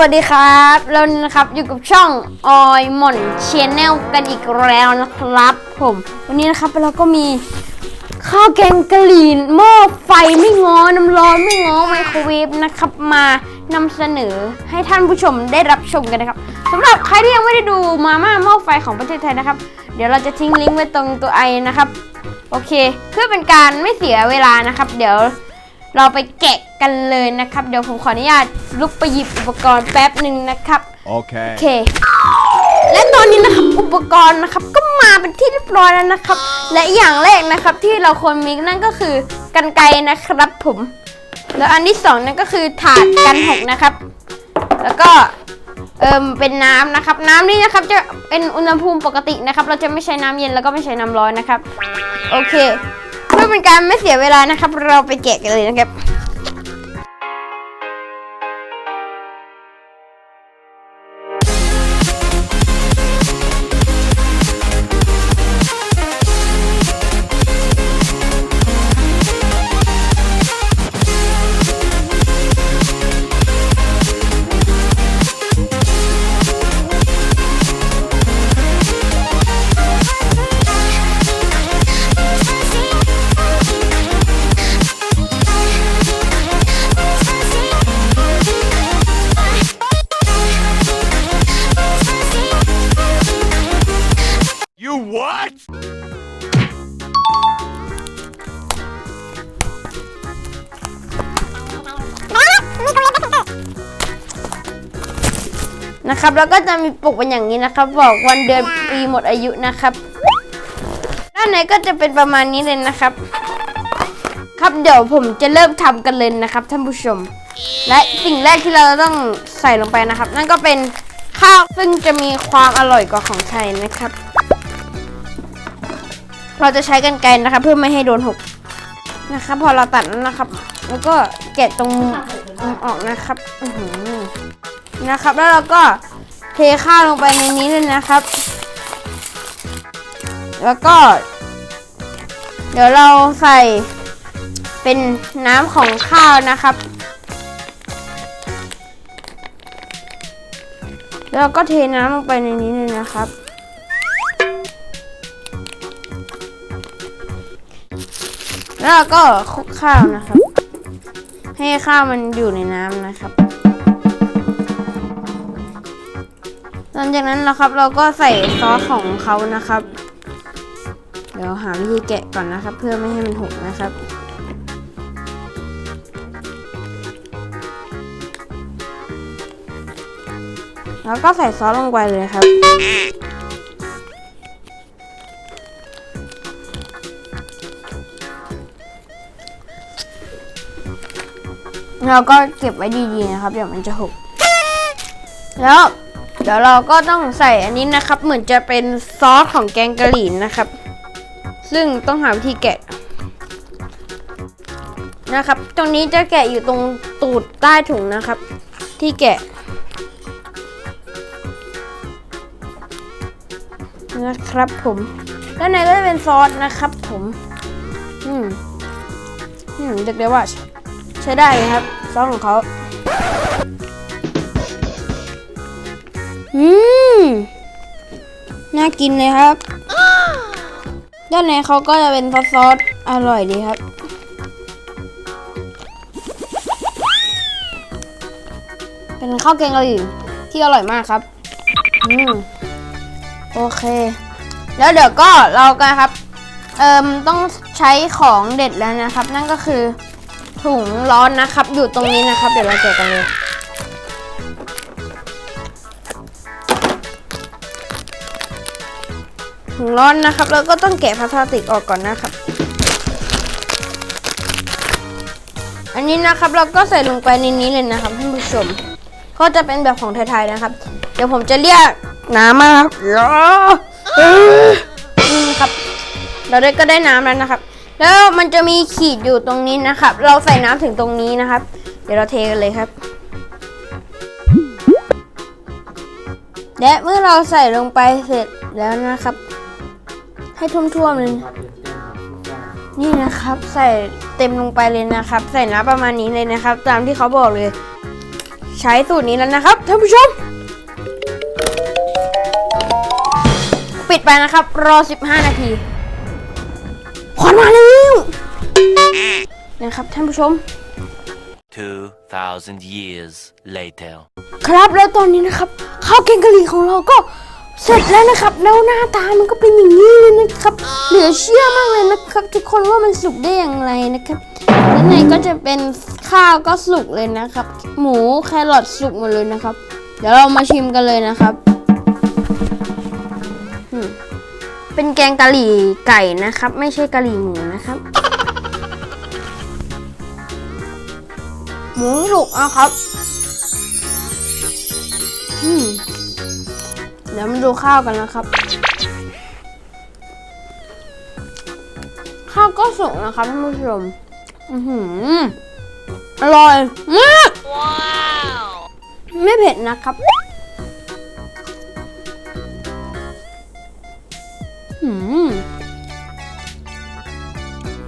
วัสดีครับแล้วนะครับอยู่กับช่องออยหม่อนเชนแนลกันอีกแล้วนะครับ ผม วันนี้นะครับเราก็มีข้าวแกงกะหรี่หม้อไฟไม่งอน้ำร้อนไม่งอไมโครเวฟนะครับมานำเสนอให้ท่านผู้ชมได้รับชมกันนะครับสำหรับใครที่ยังไม่ได้ดูมาม่าหม้อไฟของประเทศไทยนะครับ เดี๋ยวเราจะทิ้งลิงก์ไว้ตรงตัวไอนะครับ โอเค เพื่อเป็นการไม่เสียเวลานะครับ เดี๋ยว เราไปแกะกันเลยนะครับ เดี๋ยวผมขออนุญาตลุกไปหยิบอุปกรณ์แป๊บหนึ่งนะครับ Okay. โอเค และตอนนี้นะครับอุปกรณ์นะครับก็มาเป็นที่เรียบร้อยแล้วนะครับ และอย่างแรกนะครับที่เราควรมีนั่นก็คือกันไกรนะครับผม แล้วอันที่สองนั่นก็คือถาดกันหกนะครับ แล้วก็เอิมเป็นน้ำนะครับ น้ำนี่นะครับจะเป็นอุณหภูมิปกตินะครับ เราจะไม่ใช้น้ำเย็นแล้วก็ไม่ใช้น้ำร้อนนะครับ โอเค เพื่อเป็นการไม่เสียเวลานะครับ เราไปแกะกันเลยนะครับ นะครับ แล้วก็จะมีปกเป็นอย่างนี้นะครับ บอกวันเดือนปีหมดอายุนะครับ ด้านในก็จะเป็นประมาณนี้เลยนะครับ ครับเดี๋ยวผมจะเริ่มทำกันเลยนะครับท่านผู้ชม และสิ่งแรกที่เราต้องใส่ลงไปนะครับ นั่นก็เป็นข้าวซึ่งจะมีความอร่อยกว่าของไทยนะครับ เราจะใช้กันไกรนะครับ เพื่อไม่ให้โดนหกนะครับ พอเราตัดแล้วนะครับ แล้วก็แกะตรง มุมออกนะครับอือหือนะครับ แล้วเราก็เทข้าวลงไปในนี้เลยนะครับ แล้วก็ เดี๋ยวเราใส่เป็นน้ำของข้าวนะครับ แล้วก็เทน้ำลงไปในนี้เลยนะครับแล้วก็คลุกข้าวนะครับ ให้ข้าวมันอยู่ในน้ำนะครับ หลังจากนั้นนะครับเราก็ใส่ซอสของเขานะครับ เดี๋ยวหาวิธีแกะก่อนนะครับ เพื่อไม่ให้มันหกนะครับแล้วก็ใส่ซอสลงไปเลยครับ เราก็เก็บไว้ดีๆนะครับเดี๋ยวมันจะหก แล้วเดี๋ยวเราก็ต้องใส่อันนี้นะครับ เหมือนจะเป็นซอสของแกงกะหรี่นะครับ ซึ่งต้องหาวิธีแกะนะครับ ตรงนี้จะแกะอยู่ตรงตูดใต้ถุงนะครับ ที่แกะนะครับผมด้านในก็จะเป็นซอสนะครับผม อืมอืมเรียกได้ว่า ใช้ได้เลยครับซอสของเขาอืมน่ากินเลยครับ ด้านในเขาก็จะเป็นซอสซอสอร่อยดีครับ เป็นข้าวแกงกะหรี่ที่อร่อยมากครับ อืมโอเค แล้วเดี๋ยวก็เรากันครับ เอ่มต้องใช้ของเด็ดแล้วนะครับ นั่นก็คือ ถุงร้อนนะครับ อยู่ตรงนี้นะครับ เดี๋ยวเราแกะกันเลยถุงร้อนนะครับ แล้วก็ต้องแกะพลาสติกออกก่อนนะครับ อันนี้นะครับเราก็ใส่ลงไปในนี้เลยนะครับท่านผู้ชม ก็จะเป็นแบบของไทยๆนะครับ เดี๋ยวผมจะเรียกน้ำมาครับเอ้อนี่ครับ เราได้ก็ได้น้ำแล้วนะครับ แล้วมันจะมีขีดอยู่ตรงนี้นะครับ เราใส่น้ำถึงตรงนี้นะครับ เดี๋ยวเราเทกันเลยครับ และเมื่อเราใส่ลงไปเสร็จแล้วนะครับ ให้ท่วมๆเลย นี่นะครับใส่เต็มลงไปเลยนะครับ ใส่น้ำประมาณนี้เลยนะครับ ตามที่เขาบอกเลย ใช้สูตรนี้แล้วนะครับท่านผู้ชม ปิดไปนะครับ รอ 15 นาที ควันมาแล้วนะครับท่านผู้ชม 2,000 years later. ครับแล้วตอนนี้นะครับข้าวแกงกะหรี่ของเราก็เสร็จแล้วนะครับ แล้วหน้าตามันก็เป็นอย่างนี้เลยนะครับ เหลือเชื่อมากเลยนะครับ ทุกคนว่ามันสุกได้อย่างไรนะครับด้านในก็จะเป็นข้าวก็สุกเลยนะครับ หมูแครอทสุกหมดเลยนะครับ เดี๋ยวเรามาชิมกันเลยนะครับ เป็นแกงกะหรี่ไก่นะครับ ไม่ใช่กะหรี่หมูนะครับ หมูสุกนะครับอืมเดี๋ยวมาดูข้าวกันนะครับ ข้าวก็สุกนะครับท่านผู้ชมอือหืออร่อยมากไม่เผ็ดนะครับ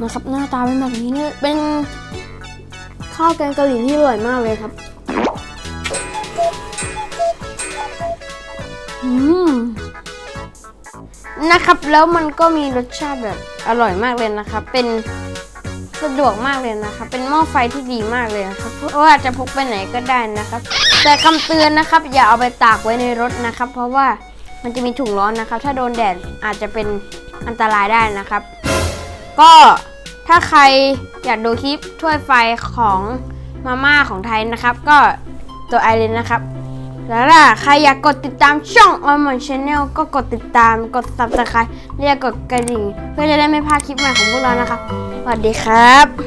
นะครับ หน้าตาเป็นแบบนี้เนี่ยเป็นข้าวแกงกะหรี่ที่อร่อยมากเลยครับอืมนะครับ แล้วมันก็มีรสชาติแบบอร่อยมากเลยนะครับ เป็นสะดวกมากเลยนะครับ เป็นหม้อไฟที่ดีมากเลยนะครับ เพราะว่าจะพกไปไหนก็ได้นะครับ แต่คำเตือนนะครับ อย่าเอาไปตากไว้ในรถนะครับ เพราะว่ามันจะมีถุงร้อนนะครับ ถ้าโดนแดดอาจจะเป็นอันตรายได้นะครับ ก็ ถ้าใครอยากดูคลิปถ้วยไฟของมาม่าของไทยนะครับ ก็ตัวไอเลนนะครับ แล้วล่ะใครอยากกดติดตามช่องอ m มอนชาแนลก็กดติดตามกด subscribe และอย่ากดกระดิ่ง เพื่อจะได้ไม่พลาดคลิปใหม่ของพวกเรานะครับ สวัสดีครับ